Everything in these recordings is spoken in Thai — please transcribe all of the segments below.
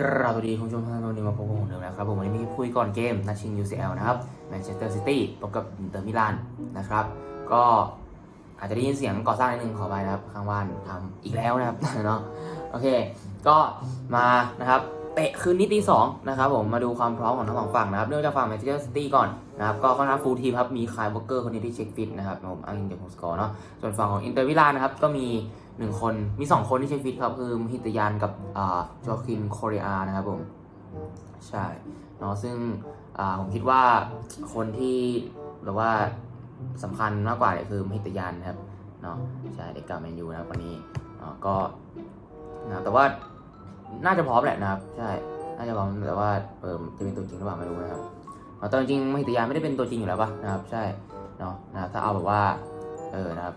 กราบสวัสดีคุณผู้ชมทุกท่านวันนี้มาพบกับผมเดิมแล้วครับผมวันนี้มีคุยก่อนเกมนัดชิง UCL นะครับแมนเชสเตอร์ซิตี้พบกับอินเตอร์มิลานนะครับก็อาจจะได้ยินเสียงก่อสร้างนิดนึงขอไปนะครับข้างบ้านทำอีกแล้วนะครับเนาะโอเค ก็มานะครับ เตะคืนนี้ตีสองนะครับผมมาดูความพร้อมของทั้งสองฝั่งนะครับเริ่มจากฝั่งแมนเชสเตอร์ซิตี้ก่อนนะครับก็ค่อนข้างฟูลทีมครับมีคายวอลเกอร์คนนี้ที่เช็คฟิตนะครับผมอ้างอิงจากโฮสกอร์เนาะส่วนฝั่งของอินเตอร์มิลานะครับก็มีหนึ่งคนมีสองคนที่เช็คฟิตครับคือมหิตยานกับอ่าจอคินโคเรียนะครับผมใช่เนาะซึ่งอ่าผมคิดว่าคนที่แบบว่าสำคัญมากกว่าเนี่ยคือมหิตยานนะครับเนาะใช่เด็กเก่าแมนยูนะครับวันนี้เนาะก็นะแต่ว่า น่าจะพร้อมแหละนะครับ ใช่ น่าจะพร้อมแต่ว่าเออจะเป็นตัวจริงหรือเปล่าไม่รู้นะครับเนาะแต่จริงๆมหิตยาไม่ได้เป็นตัวจริงอยู่แล้วปะนะครับใช่เนาะนะถ้าเอาแบบว่าเออนะครับ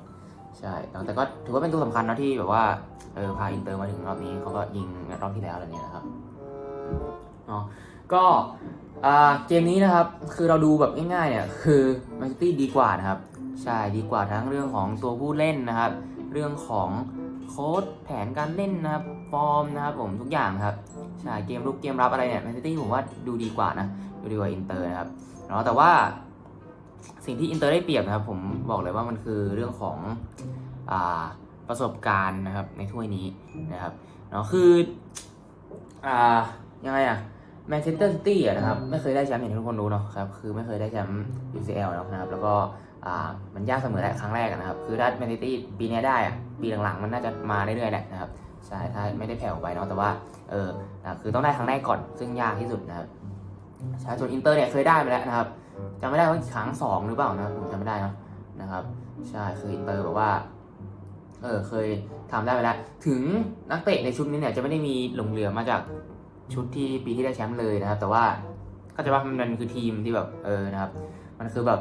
ใช่แต่ก็ถือว่าเป็นตัวสำคัญนะที่แบบว่าเออพาอินเตอร์มาถึงรอบนี้เขาก็ยิงรอบที่แล้วอะไรเนี้ยนะครับเนาะก็เกมนี้นะครับคือเราดูแบบง่ายๆเนี่ยคือแมนซิตี้ดีกว่านะครับใช่ดีกว่าทั้งเรื่องของตัวผู้เล่นนะครับ เรื่องของโค้ดแผนการเล่นนะครับ ฟอร์มนะครับผมทุกอย่างครับใช่เกมรุกเกมรับอะไรเนี่ยแมนซิตี้ผมว่าดูดีกว่านะดูดีกว่าอินเตอร์นะครับเนาะแต่ว่าสิ่งที่อินเตอร์ได้เปรียบนะครับ ผมบอกเลยว่ามันคือเรื่องของอ่าประสบการณ์นะครับในถ้วยนี้นะครับเนาะคืออ่ายังไงอะแมนเชสเตอร์ซิตี้นะครับไม่เคยได้แชมป์อย่างที่ทุกคนรู้เนาะครับคือไม่เคยได้แชมป์ UCL เนาะนะครับ แล้วก็อ่ามันยากเสมอแหละครั้งแรกนะครับ คือถ้าแมนซิตี้ปีนี้ได้อะปีหลังๆ มันน่าจะมาเรื่อยๆแหละนะครับ ใช่ถ้าไม่ได้แผ่วไปเนาะแต่ว่าเออคือต้องได้ครั้งแรกก่อนซึ่งยากที่สุดนะครับใช่ส่วนอินเตอร์เนี่ยเคยได้มาแล้วนะครับจำไม่ได้ว่าครั้งสองหรือเปล่านะผมจำไม่ได้นะนะครับใช่คืออินเตอร์แบบว่าเออเคยทำได้ไปแล้ว ถึงนักเตะในชุดนี้เนี่ยจะไม่ได้มีหลงเหลือมาจากชุดที่ปีที่ได้แชมป์เลยนะครับ แต่ว่าก็จะว่ามันคือทีมที่แบบเออนะครับ มันคือแบบ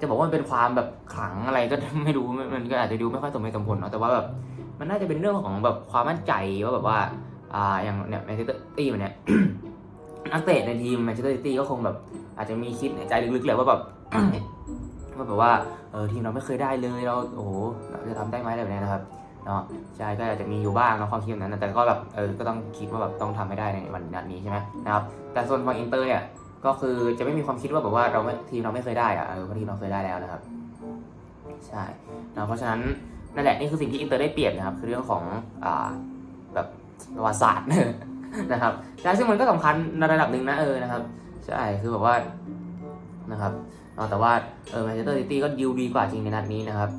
จะบอกว่ามันเป็นความแบบขลังอะไรก็ไม่รู้มันมันก็อาจจะดูไม่ค่อยสมเหตุสมผลเนาะแต่ว่าแบบ มันน่าจะเป็นเรื่องของแบบความมั่นใจว่าแบบว่าอ่าอย่างเนี่ยแมนเชสเตอร์ตี้มันเนี่ยนักเตะในทีมแมนเชสเตอร์ซิตี้ก็คงแบบ อาจจะมีคิดในใจลึกๆแหละว่าแบบว่าแบบว่าเออทีมเราไม่เคยได้เลยเราโอ้โหเราจะทำได้ไหมอะไรแบบนี้นะครับเนาะใช่ก็อาจจะมีอยู่บ้างนะความคิดแบบนั้นแต่ก็แบบเออก็ต้องคิดว่าแบบต้องทำให้ได้ในวันนัดนี้ใช่ไหมนะครับแต่ส่วนฝั่งอินเตอร์เนี่ยก็คือจะไม่มีความคิดว่าแบบว่าเราไม่ทีมเราไม่เคยได้อะเออเพราะทีมเราเคยได้แล้วนะครับ ใช่นะเพราะฉะนั้น นั่นแหละนี่คือสิ่งที่อินเตอร์ได้เปรียบนะครับ คือเรื่องของอ่าแบบประวัติศาสตร์นะครับใช่ซึ่งมันก็สำคัญในระดับหนึ่งนะเออนะครับใช่คือแบบว่านะครับเนาะแต่ว่าเออแมนเชสเตอร์ซิตี้ก็ดิวดีกว่าจริงในนัดนี้นะครับ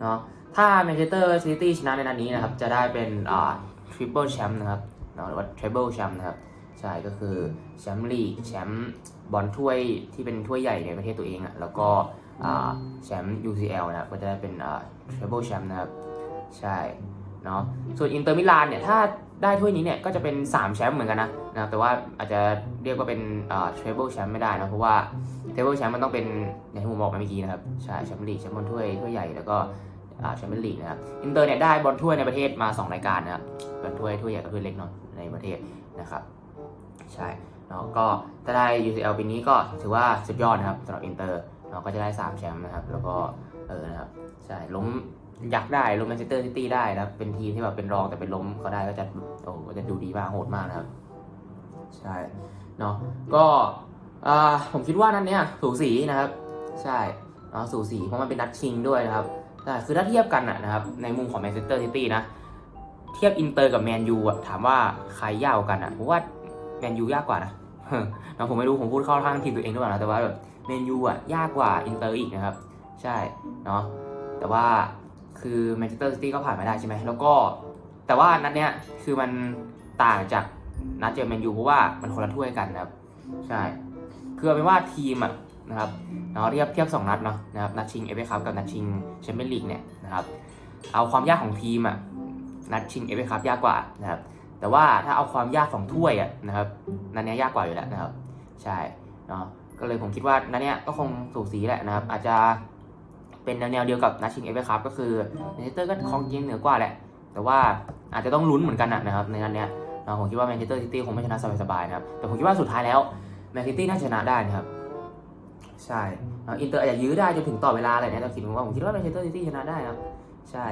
เนาะถ้าแมนเชสเตอร์ซิตี้ชนะในนัดนี้นะครับจะได้เป็นอ่าทริปเปิลแชมป์นะครับเนาะหรือว่าทริปเปิลแชมป์นะครับใช่ก็คือแชมป์ลีกแชมป์บอลถ้วยที่เป็นถ้วยใหญ่ในประเทศตัวเองอะ่ะแล้วก็ แชมป์ UCL นะครับก็จะได้เป็นอ่าทรเปิลแชมป์นะครับ ใช่เนาะส่วนอินเตอร์มิลานเนี่ยถ้าได้ถ้วยนี้เนี่ยก็จะเป็น 3 แชมป์เหมือนกันนะนะครับแต่ว่าอาจจะเรียกว่าเป็นอ่าทรเปิลแชมป์ไม่ได้นะเพราะว่าเทรเปิลแชมป์มันต้องเป็นอย่างที่ผมบอกไปเมื่อกี้นะครับใช่แชมป์ลีกแชมป์บอลถ้วยถ้วยใหญ่แล้วก็แชมเปี้ยนลีกนะครับอินเตอร์เนี่ยได้บอลถ้วยในประเทศมา 2 รายการนะครับบอลถ้วยถ้วยใหญ่กับถ้วยเล็กเนาะในประเทศนะครับใช่เนาะก็ถ้าได้ UCL ปีนี้ก็ถือว่าสุดยอดนะครับสำหรับอินเตอร์ เนาก็จะได้ 3 แชมป์นะครับ แล้วก็เออนะครับใช่ล้มยากได้ล้มแมนเชสเตอร์ซิตี้ได้นะเป็นทีมที่แบบเป็นรองแต่เป็นล้มเขาได้ก็จะโอ้โหก็จะดูดีมากโหดมากนะครับ ใช่เนาะก็อ่าผมคิดว่านัดเนี้ยสูสีนะครับ ใช่เนาะสูสีเพราะมันเป็นนัดชิงด้วยนะครับใช่คือถ้าเทียบกันอะนะครับในมุมของแมนเชสเตอร์ซิตี้นะเทียบอินเตอร์กับแมนยูอะถามว่าใครยากกว่ากันอะผมว่าแมนยูยากกว่านะเนาะผมไม่รู้ผมพูดเข้าทางทีมตัวเองหรือเปล่านะแต่ว่าแบบ แมนยูอะยากกว่าอินเตอร์อีกนะครับ ใช่เนาะแต่ว่าคือแมนเชสเตอร์ซิตี้ก็ผ่านมาได้ใช่ไหมแล้วก็แต่ว่านัดเนี้ยคือมันต่างจากนัดเจอแมนยูเพราะว่ามันคนละถ้วยกันนะครับ ใช่คือเป็นว่าทีมอะนะครับเนาะเทียบเทียบสองนัดเนาะนะครับนัดชิงเอฟเอคัพกับนัดชิงแชมเปี้ยนลีกเนี่ยนะครับเอาความยากของทีมอะนัดชิงเอฟเอคัพยากกว่านะครับแต่ว่าถ้าเอาความยากของถ้วยอะนะครับนัดเนี้ยยากกว่าอยู่แล้วนะครับ ใช่เนาะ ก็เลยผมคิดว่านัดเนี้ยก็คงสูสีแหละนะครับ อาจจะเป็นแนวๆเดียวกับนัดชิงเอฟเอคัพก็คือแมนเชสเตอร์ก็ครองเกมเหนือกว่าแหละ แต่ว่าอาจจะต้องลุ้นเหมือนกันนะครับในนัดเนี้ยเนาะผมคิดว่าแมนเชสเตอร์ซิตี้คงไม่ชนะสบายๆนะครับ แต่ผมคิดว่าสุดท้ายแล้วแมนซิตี้น่าชนะได้นะครับ ใช่อินเตอร์อาจจะยื้อได้จนถึงต่อเวลาอะไรเนี่ยแต่คิดว่าผมคิดว่าแมนเชสเตอร์ซิตี้ชนะได้นะครับใช่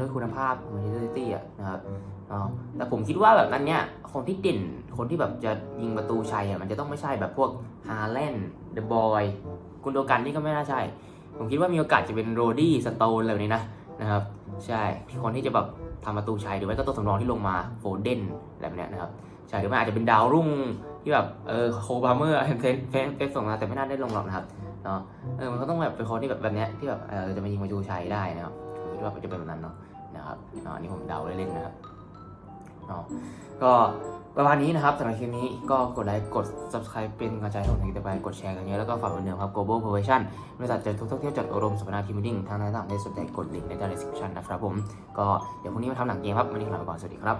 ด้วยคุณภาพของแมนเชสเตอร์ซิตี้อะนะครับเนาะแต่ผมคิดว่าแบบนั้นเนี่ยคนที่เด่นคนที่แบบจะยิงประตูชัยอะมันจะต้องไม่ใช่แบบพวกฮาแลนด์เดอะบอยกุนโดกันนี่ก็ไม่น่าใช่ ผมคิดว่ามีโอกาสจะเป็นโรดี้สโตนอะไรแบบนี้นะนะครับ ใช่คนที่จะแบบทำประตูชัยหรือไม่ก็ตัวสำรองที่ลงมาโฟเดนอะไรแบบเนี้ยนะครับใช่หรือไม่อาจจะเป็นดาวรุ่งที่แบบเออโคบาเมอร์เฟนเฟนเฟนส่งมาแต่ไม่น่าได้ลงหรอกนะครับเนาะเออมันก็ต้องแบบเป็นคนที่แบบแบบเนี้ยที่แบบเออจะมายิงประตูชัยได้นะครับผม คิดว่าจะเป็นแบบนั้นเนาะนะครับอันนี้ผมเดาเล่นๆนะครับเนาะก็ประมาณนี้นะครับสำหรับคลิปนี้ก็กดไลค์กด subscribe เป็นกำลังใจให้ผมในต่อไปกดแชร์กันเยอะแล้วก็ฝากเป็นเดิมครับ global provision บริษัทจัดทุกท่องเที่ยวจัดอบรมสัมมนาทีมมิ่งทางในต่างในสุดแต่กดลิงก์ในใต้ description นะครับผมก็เดี๋ยวพรุ่งนี้มาทำหนังเกมครับวันนี้ขอลาไปก่อนสวัสดีครับ